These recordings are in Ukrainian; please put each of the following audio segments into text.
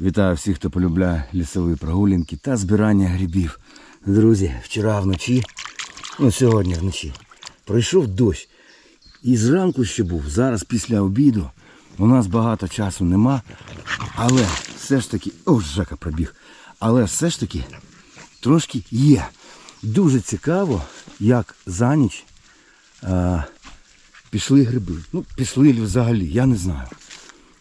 Вітаю всіх, хто полюбляє лісові прогулянки та збирання грибів. Друзі, вчора вночі, ну сьогодні вночі, пройшов дощ. І зранку ще був. Зараз після обіду. У нас багато часу нема. Але все ж таки. О, Жека пробіг. Але все ж таки трошки є. Дуже цікаво, як за ніч а, пішли гриби. Ну, пішли взагалі, я не знаю.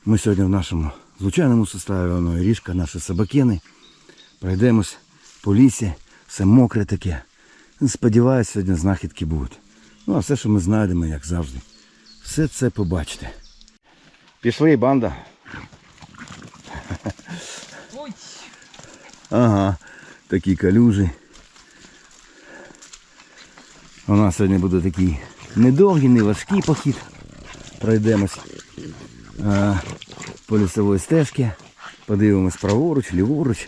Ми сьогодні в нашому звичайному составі, воно і ріжка, наші собакени. Пройдемось по лісі, все мокре таке. Сподіваюсь, сьогодні знахідки будуть. Ну, а все, що ми знайдемо, як завжди. Все це побачите. Пішли, банда. Ой, Ага, такі калюжі. У нас сьогодні буде такий недовгий, не важкий похід. Пройдемось по лісовій стежці, подивимось праворуч, ліворуч.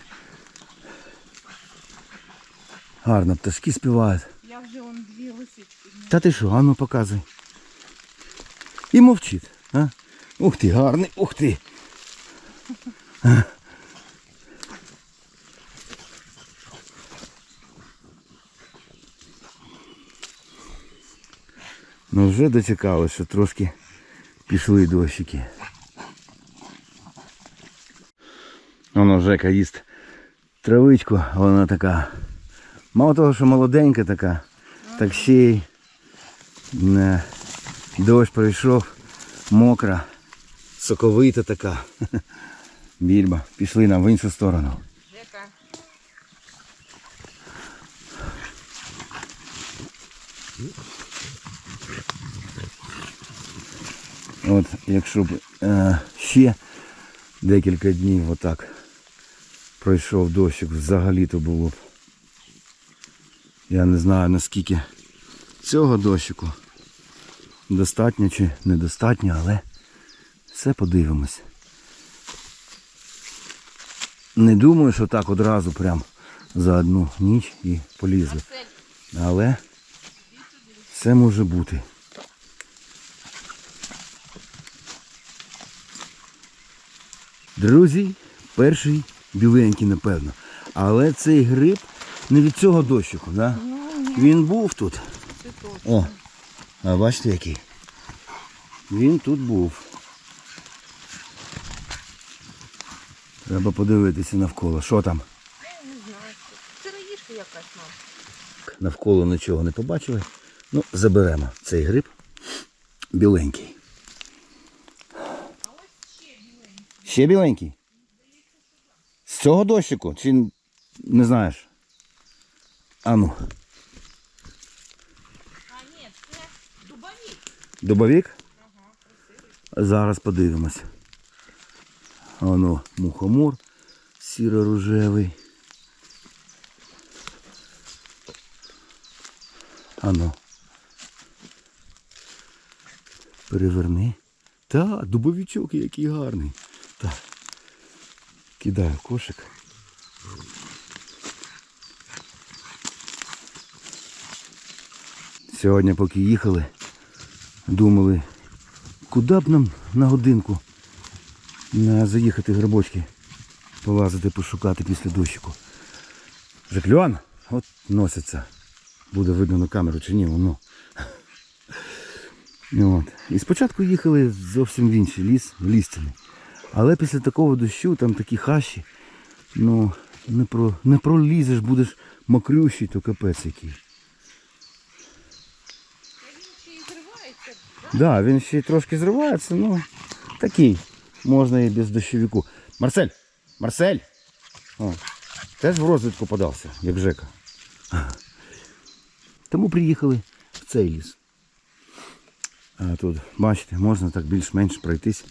Гарно пташки співають. я вже он дві лисички. Та ти що, а ну показуй. І мовчить. А? Ух ти, гарний, ух ти. Ну вже дочекали, що трошки пішли дощики. Воно Жека їсть травичку, вона така. Мало того, що молоденька така, так ще й дощ пройшов, мокра, соковита така. Більба. Пішли нам в іншу сторону. Жека. От якщо б е, ще декілька днів отак пройшов дощик, взагалі то було б. Я не знаю наскільки цього дощику достатньо чи недостатньо, але все подивимось. Не думаю, що так одразу прям за одну ніч і полізли. Але все може бути. Друзі, перший біленький, напевно. Але цей гриб не від цього дощику, да? Він був тут. О, а бачите який? Він тут був. Треба подивитися навколо. Що там? Не знаю. Це раїшка якась, мам. Навколо нічого не побачили. Ну, заберемо цей гриб. Біленький. А ось Ще біленький? З цього дощику? Чи не знаєш? Ану, А, ні, це дубовик. дубовик? Зараз подивимось. Ану, мухомор сіро-рожевий. Ану. Переверни. Та, дубовичок який гарний. Так. Кидаю кошик. Сьогодні, поки їхали, думали, куди б нам на годинку заїхати грибочки, полазити, пошукати після дощику. Жекльон, от носиться. Буде видно на камеру чи ні, воно. От. І спочатку їхали зовсім в інший ліс, в лістяний. Але після такого дощу там такі хащі, ну, не, про, не пролізеш, будеш мокрющий, то капець який. Так, да, він ще й трошки зривається, ну такий. Можна і без дощовику. Марсель! Марсель! О, теж в розвідку подався, як Жека. Тому приїхали в цей ліс. А тут, бачите, можна так більш-менш пройтись.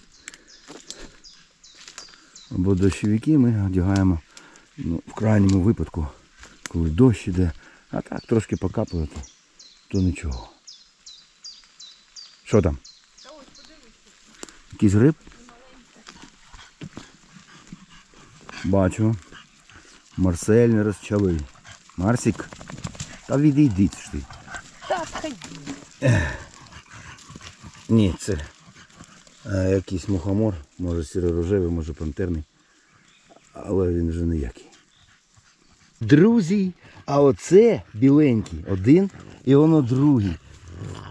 Бо дощовики ми одягаємо ну, в крайньому випадку, коли дощ іде, а так трошки покапає, то, то нічого. Що там? Та ось. Якийсь гриб? Бачу. Марсель не розчавий. Марсик. Та відійдіть ж ти. Та сходи. Ні, це якийсь мухомор, може сіро-рожевий, може пантерний. але він вже ніякий. Друзі, а оце біленький один і воно другий.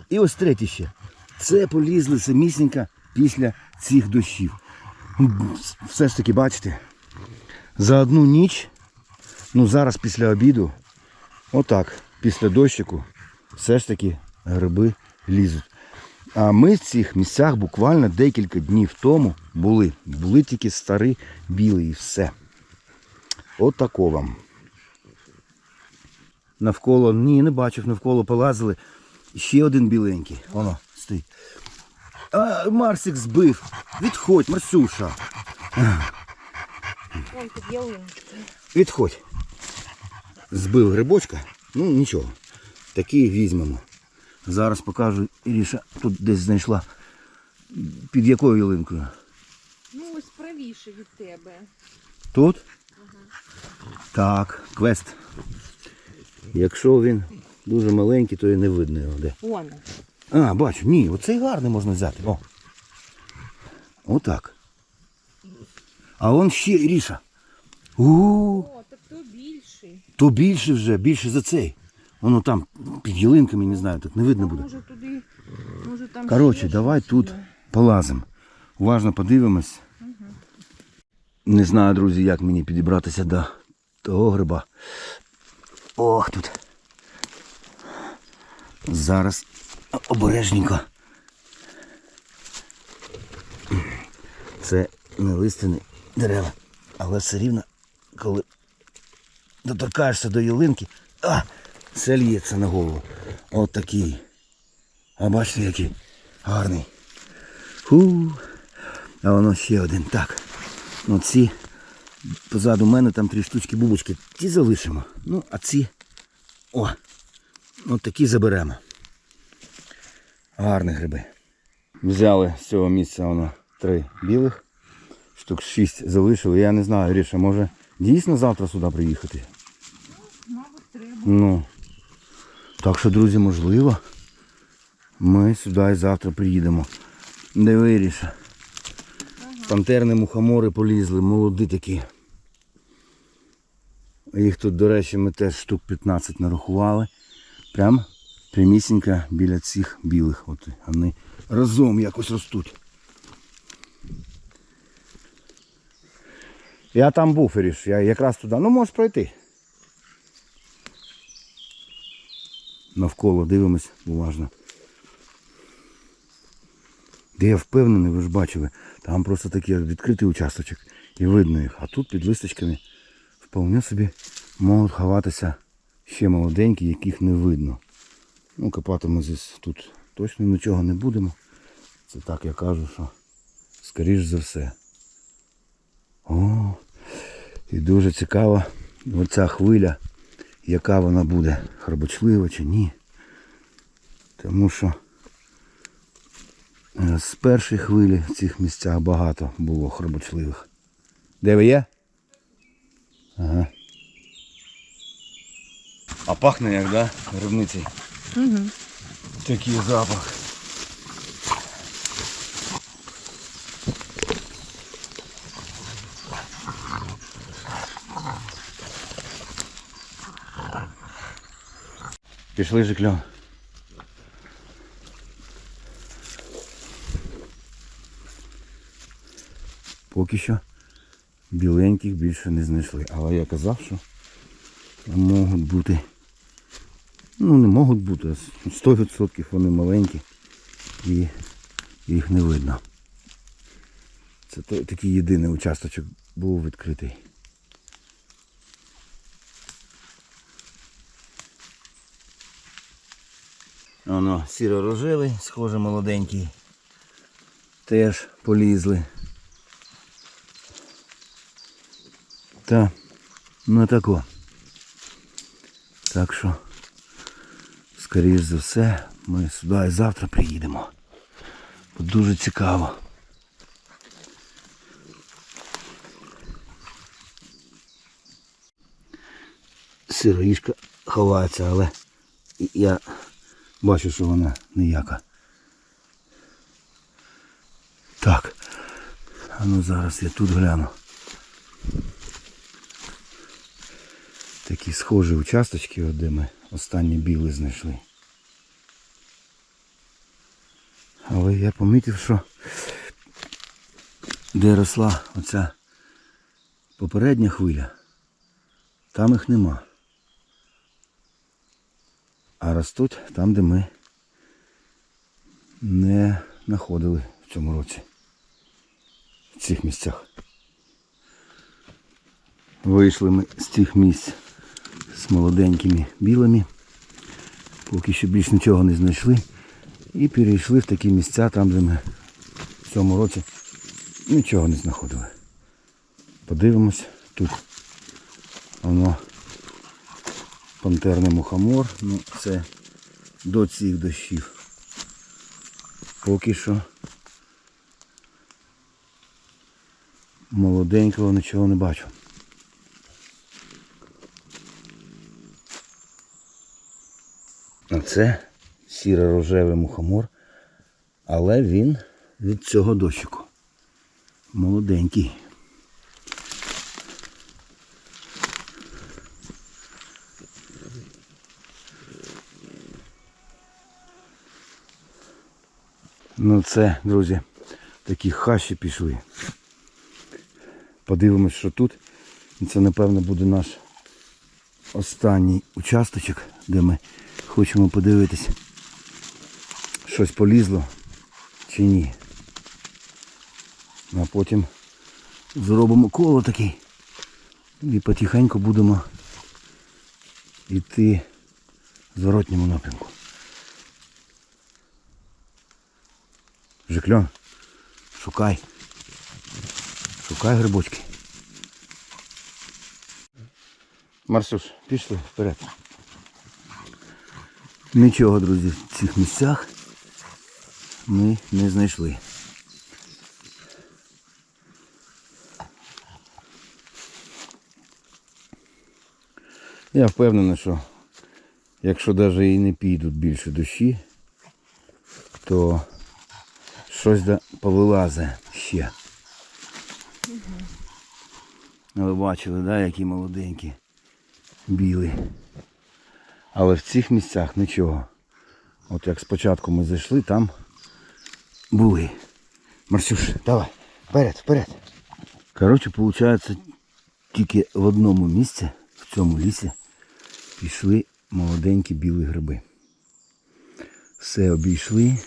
І ось третій ще. Це полізли самісінька після цих дощів. Все ж таки, бачите, за одну ніч, ну зараз після обіду, отак, після дощику, все ж таки гриби лізуть. А ми в цих місцях буквально декілька днів тому були. Були тільки старі білі і все. От тако вам. Навколо, ні, не бачив, навколо полазили. Ще один біленький. Воно стоїть. А, Марсик збив. Відходь, Марсюша. Вон під ялиночкою. Відходь. Збив грибочка. Ну нічого. Такий візьмемо. Зараз покажу, Іріша тут десь знайшла. Під якою ялинкою? Ну ось правіше від тебе. Тут? Так, квест. Якщо він дуже маленький, то і не видно його де. Вон. А, бачу, ні, оцей гарний можна взяти. О. Отак. А он ще Іріша. О, так то більший. то більше вже, більше за цей. Воно там під ялинками, не знаю, тут не видно буде. може туди, може там Коротше, давай тут полазимо. Уважно подивимось. Не знаю, друзі, як мені підібратися до того гриба. Ох тут. Зараз обережненько. Це не листяні дерева, але все рівно, коли доторкаєшся до ялинки, а, все лється на голову. От такий. А бачите, який гарний. Фу. А воно ще один. Так. Ну ці позаду мене там три штучки бубочки. Ті залишимо. Ну, а ці. О! От такі заберемо. Гарні гриби. Взяли з цього місця воно три білих. Штук шість залишили. Я не знаю, Ріша, може дійсно завтра сюди приїхати? Мабуть, треба. Ну. Так що, друзі, можливо. Ми сюди і завтра приїдемо. Не виріша. Пантерні мухомори полізли, молоді такі. Їх тут, до речі, ми теж штук 15 нарахували. Прям прямісінько біля цих білих. От вони разом якось ростуть. Я там був, Іріш, я якраз туди. Ну можеш пройти. Навколо дивимось уважно. Де я впевнений, ви ж бачили, там просто такий відкритий участочок і видно їх. А тут під листочками вполне собі можуть ховатися ще молоденькі, яких не видно. Ну, копати ми здесь тут точно нічого не будемо. Це так я кажу, що скоріш за все. О, і дуже цікаво оця хвиля, яка вона буде, храбочлива чи ні. Тому що е, з першої хвилі в цих місцях багато було храбочливих. Де ви є? Ага. А пахне як, да? Рибниці. Угу. Такий запах. Пішли кльон. Поки що біленьких більше не знайшли. Але я казав, що можуть бути Ну, не можуть бути, а 100% вони маленькі і їх не видно. Це такий єдиний участочок був відкритий. Воно сіро-рожевий, схоже молоденький. Теж полізли. Та, ну тако. Так що. Скоріш за все, ми сюди завтра приїдемо. Дуже цікаво. Сироїшка ховається, але я бачу, що вона ніяка. Так. А ну зараз я тут гляну. такі схожі участочки, де ми останні біли знайшли. Але я помітив, що де росла оця попередня хвиля, там їх нема. А ростуть там, де ми не знаходили в цьому році. В цих місцях. Вийшли ми з цих місць з молоденькими білими. Поки що більш нічого не знайшли. І перейшли в такі місця, там, де ми в цьому році нічого не знаходили. Подивимось тут. Воно пантерний мухомор. Ну, це до цих дощів. Поки що молоденького нічого не бачу. А це сіро-рожевий мухомор, але він від цього дощику. Молоденький. Ну це, друзі, такі хащі пішли. Подивимось, що тут. Це, напевно, буде наш останній участочок, де ми хочемо подивитись, щось полізло чи ні. А потім зробимо коло таке і потихеньку будемо йти в зворотньому напрямку. Жикльон, шукай. Шукай грибочки. Марсюш, пішли вперед. Нічого, друзі, в цих місцях ми не знайшли. Я впевнений, що якщо навіть і не підуть більше дощі, то щось да повилазе ще. Але бачили, да, які молоденькі, білі. Але в цих місцях нічого. От як спочатку ми зайшли, там були. Марсюш, давай, вперед, вперед. Коротше, виходить, тільки в одному місці, в цьому лісі, пішли молоденькі білі гриби. Все обійшли.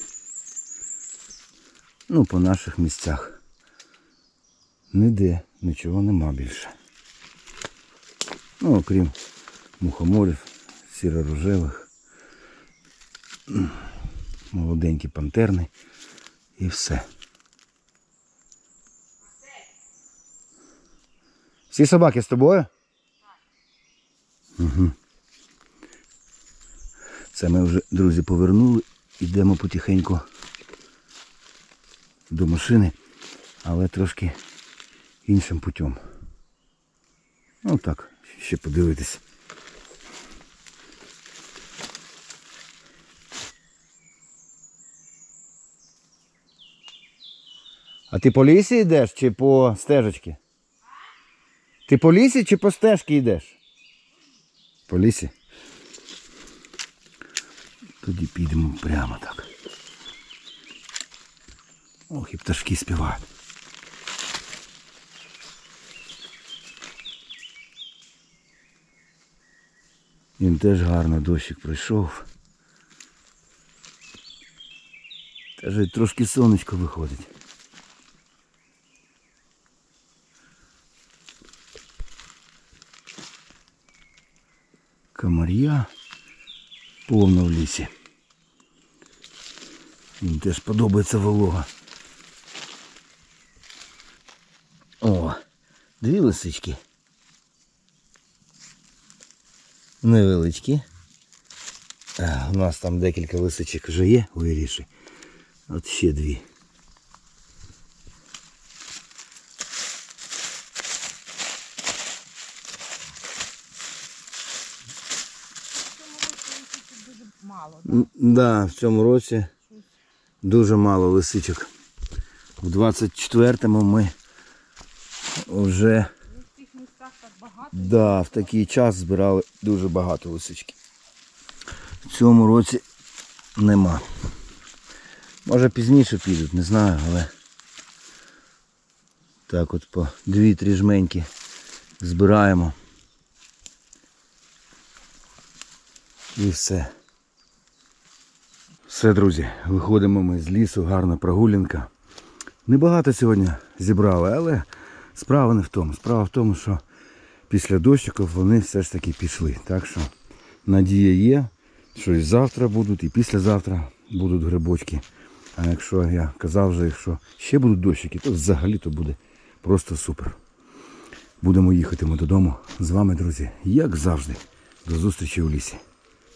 Ну, по наших місцях. Ніде нічого нема більше. Ну, окрім мухоморів, сіро-рожевих, м, молоденькі пантерни і все. Всі собаки з тобою? Угу. Це ми вже, друзі, повернули. Йдемо потихеньку до машини, але трошки іншим путем. Ну так, ще подивитись. А ти по лісі йдеш чи по стежечці? Ти по лісі чи по стежці йдеш? По лісі. Тоді підемо прямо так. Ох, і пташки співають. Він теж гарно дощик пройшов. Теж трошки сонечко виходить. Комар'я повно в лісі. Їм теж подобається волога. О, дві лисички. Невеличкі. У нас там декілька лисичок вже є у Іріші. От ще дві. мало. Да? Да, в цьому році дуже мало лисичок. В 24-му ми вже. Да, в такий час збирали дуже багато лисички. В цьому році нема. Може пізніше підуть, не знаю, але так от по дві-три жменьки збираємо. І все. Все, друзі, виходимо ми з лісу, гарна прогулянка. Небагато сьогодні зібрали, але справа не в тому. Справа в тому, що після дощиків вони все ж таки пішли. Так що надія є, що і завтра будуть, і післязавтра будуть грибочки. А якщо я казав вже, якщо ще будуть дощики, то взагалі то буде просто супер. Будемо їхати ми додому. З вами, друзі, як завжди. До зустрічі у лісі.